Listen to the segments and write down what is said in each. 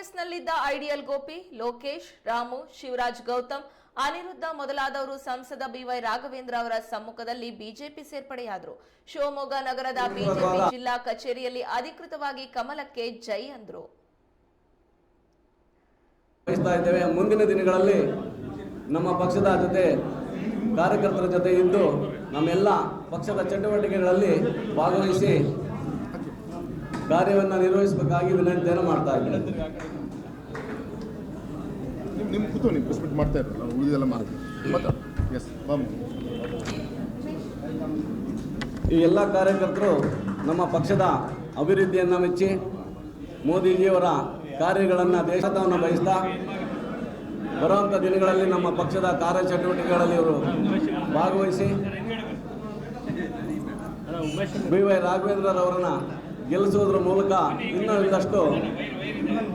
ಕಾಂಗ್ರೆಸ್ನಲ್ಲಿದ್ದ ideal Gopi Lokesh Ramu Shivaraj Gautam Aniruddha ಮೊದಲಾದವರು ಸಂಸದ B Y Raghavendra ಅವರ ಸಮ್ಮುಖದಲ್ಲಿ ಬಿಜೆಪಿ ಸೇರ್ಪಡೆಯಾದರು. ಶಿವಮೊಗ್ಗ ನಗರದ ಬಿಜೆಪಿ ಜಿಲ್ಲಾ ಕಚೇರಿಯಲ್ಲಿ ಅಧಿಕೃತವಾಗಿ ಕಮಲಕ್ಕೆ ಜೈ ಅಂದರು. ಮುಂದಿನ ದಿನಗಳಲ್ಲಿ ನಮ್ಮ ಪಕ್ಷದ ಜೊತೆ ಕಾರ್ಯಕರ್ತರ ಜೊತೆ ಇದ್ದು ನಮ್ಮೆಲ್ಲ ಪಕ್ಷದ ಚಟುವಟಿಕೆಗಳಲ್ಲಿ ಭಾಗವಹಿಸಿ ಕಾರ್ಯವನ್ನು ನಿರ್ವಹಿಸಬೇಕಾಗಿ ವಿನಂತಿಯನ್ನು ಮಾಡ್ತಾ ಇದ್ದೀನಿ. ನಿಮ್ ನಿಮ್ಮ ಕೂತು ನೀವು ಪ್ರೆಸ್ಮೆಂಟ್ ಮಾಡ್ತಾ ಇರಲ್ಲ ನಾವು ಉಳಿದೆಲ್ಲ ಮಾಡಿ ಮತ್ತೆ? ಎಸ್ ಬಾಮ್ ಈ ಎಲ್ಲ ಕಾರ್ಯಕರ್ತರು ನಮ್ಮ ಪಕ್ಷದ ಅಭಿವೃದ್ಧಿಯನ್ನು ಮೆಚ್ಚಿ ಮೋದಿಜಿಯವರ ಕಾರ್ಯಗಳನ್ನು ದೇಶವನ್ನು ಬಯಸ್ತಾ ಬರುವಂಥ ದಿನಗಳಲ್ಲಿ ನಮ್ಮ ಪಕ್ಷದ ಕಾರ್ಯಚಟುವಟಿಕೆಗಳಲ್ಲಿ ಇವರು ಭಾಗವಹಿಸಿ ಬಿ ವೈ ರಾಘವೇಂದ್ರರವರನ್ನ ಗೆಲ್ಲಿಸುವುದರ ಮೂಲಕ ಇನ್ನೂ ಒಂದಷ್ಟು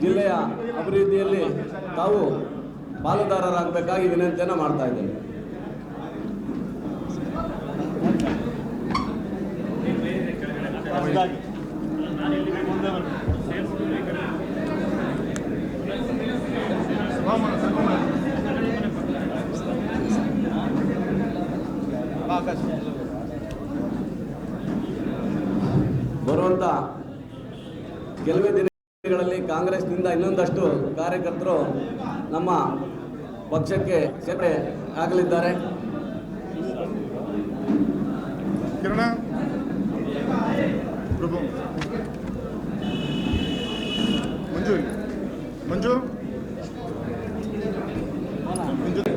ಜಿಲ್ಲೆಯ ಅಭಿವೃದ್ಧಿಯಲ್ಲಿ ತಾವು ಪಾಲುದಾರರಾಗಬೇಕಾಗಿ ವಿನಂತಿಯನ್ನು ಮಾಡ್ತಾ ಇದ್ದೇನೆ. ಕೆಲವೇ ದಿನಗಳಲ್ಲಿ ಕಾಂಗ್ರೆಸ್ನಿಂದ ಇನ್ನೊಂದಷ್ಟು ಕಾರ್ಯಕರ್ತರು ನಮ್ಮ ಪಕ್ಷಕ್ಕೆ ಸೇರ್ಪಡೆ ಆಗಲಿದ್ದಾರೆ. ಮಂಜು ಮಂಜು ಮಂಜು ಇಲ್ಲಿ.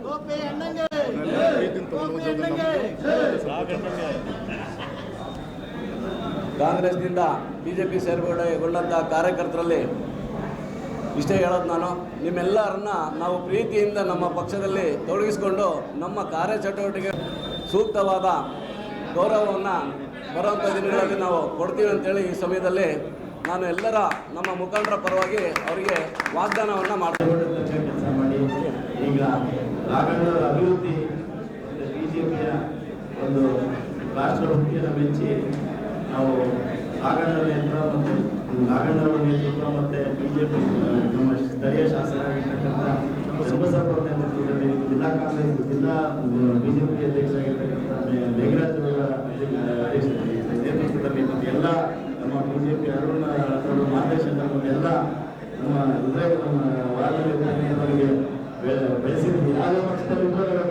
ಮಂಜು. ಮಂಜು ಕಾಂಗ್ರೆಸ್ನಿಂದ ಬಿಜೆಪಿ ಸೇರ್ಪಡೆಗೊಂಡಂಥ ಕಾರ್ಯಕರ್ತರಲ್ಲಿ ಇಷ್ಟೇ ಹೇಳೋದು ನಾನು, ನಿಮ್ಮೆಲ್ಲರನ್ನ ನಾವು ಪ್ರೀತಿಯಿಂದ ನಮ್ಮ ಪಕ್ಷದಲ್ಲಿ ತೊಡಗಿಸಿಕೊಂಡು ನಮ್ಮ ಕಾರ್ಯಚಟುವಟಿಕೆ ಸೂಕ್ತವಾದ ಗೌರವವನ್ನು ಬರುವಂಥ ದಿನಗಳಲ್ಲಿ ನಾವು ಕೊಡ್ತೀವಿ ಅಂತೇಳಿ ಈ ಸಮಯದಲ್ಲಿ ನಾನು ಎಲ್ಲರ ನಮ್ಮ ಮುಖಂಡರ ಪರವಾಗಿ ಅವರಿಗೆ ವಾಗ್ದಾನವನ್ನು ಮಾಡಿ, ಈಗ ಅಭಿವೃದ್ಧಿ ಬಿಜೆಪಿಯ ಒಂದು ರಾಷ್ಟ್ರ ಹುಟ್ಟಿಯನ್ನು ಮೆಚ್ಚಿ ನಾವು ನಾಗಣ್ಣ ನೇತ್ರ ಮತ್ತು ನಾಗಣ್ಣವರ ನೇತೃತ್ವ ಮತ್ತು ಬಿಜೆಪಿ, ನಮ್ಮ ಸ್ಥಳೀಯ ಶಾಸಕರಾಗಿರ್ತಕ್ಕಂಥ ಶಿವಸಭಾ ನೇತೃತ್ವದಲ್ಲಿ ಜಿಲ್ಲಾ ಕಾಂಗ್ರೆಸ್, ಜಿಲ್ಲಾ ಬಿಜೆಪಿ ಅಧ್ಯಕ್ಷರಾಗಿರ್ತಕ್ಕಂಥ ಮೇಘರಾಜ್ ಅವರ ನೇತೃತ್ವದಲ್ಲಿ ಮತ್ತು ಎಲ್ಲ ನಮ್ಮ ಬಿಜೆಪಿ ಅರುಣ್ ಅವರ ಮಾರ್ಗದರ್ಶನದಲ್ಲಿ ಎಲ್ಲ ನಮ್ಮ ನಮ್ಮ ವಾರ್ಡ್ ಬೆಳೆಸಿದ್ವಿ. ಯಾವ ಪಕ್ಷದಲ್ಲಿ ಇಬ್ಬರು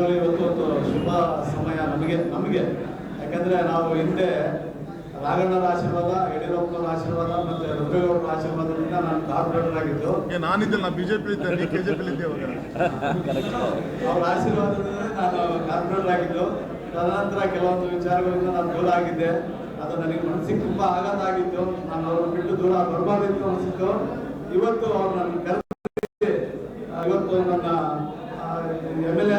ನಿಜವಾಗ್ಲೂ ಇವತ್ತು ಒಂದು ಶುಭ ಸಮಯ ನಮಗೆ ನಮಗೆ. ಯಾಕಂದ್ರೆ ನಾವು ಹಿಂದೆ ರಾಘಣ್ಣರ ಆಶೀರ್ವಾದ ಯಡಿಯೂರಪ್ಪನವರ ಆಶೀರ್ವಾದ ಮತ್ತೆ ರುದ್ರೇಗೌಡರ ಆಶೀರ್ವಾದದಿಂದ ನಾನು ಕಾರ್ಪೊರೇಟರ್ ಆಗಿದ್ದು ನಾನಿದ್ದೇನೆ ನಾನಿದ್ದಿಲ್ಲ ನಾ ಬಿಜೆಪಿ ಇದ್ದೆ ನೀ ಕೆ ಜೆ ಪಿ ಇದ್ದೆ ಅವಾಗ ಅವರ ಆಶೀರ್ವಾದದಿಂದ ನಾನು ಕಾರ್ಪೊರೇಟರ್ ಆಗಿದ್ದು ತದನಂತರ ಕೆಲವೊಂದು ವಿಚಾರಗಳಿಂದ ನಾನು ದೂರ ಆಗಿದ್ದೆ. ಅದು ನನಗೆ ಮನಸ್ಸಿಗೆ ತುಂಬಾ ಆಘಾತ ಆಗಿತ್ತು ನಾನು ಅವ್ರನ್ನ ಬಿಟ್ಟು ದೂರ ಬರಬಾರ್ದಿತ್ತು ಅನಿಸಿತ್ತು. ಇವತ್ತು ಅವ್ರು ನನ್ನ ಕೆಲಸ ಇವತ್ತು ನನ್ನ ಎಂ ಎಲ್ ಎ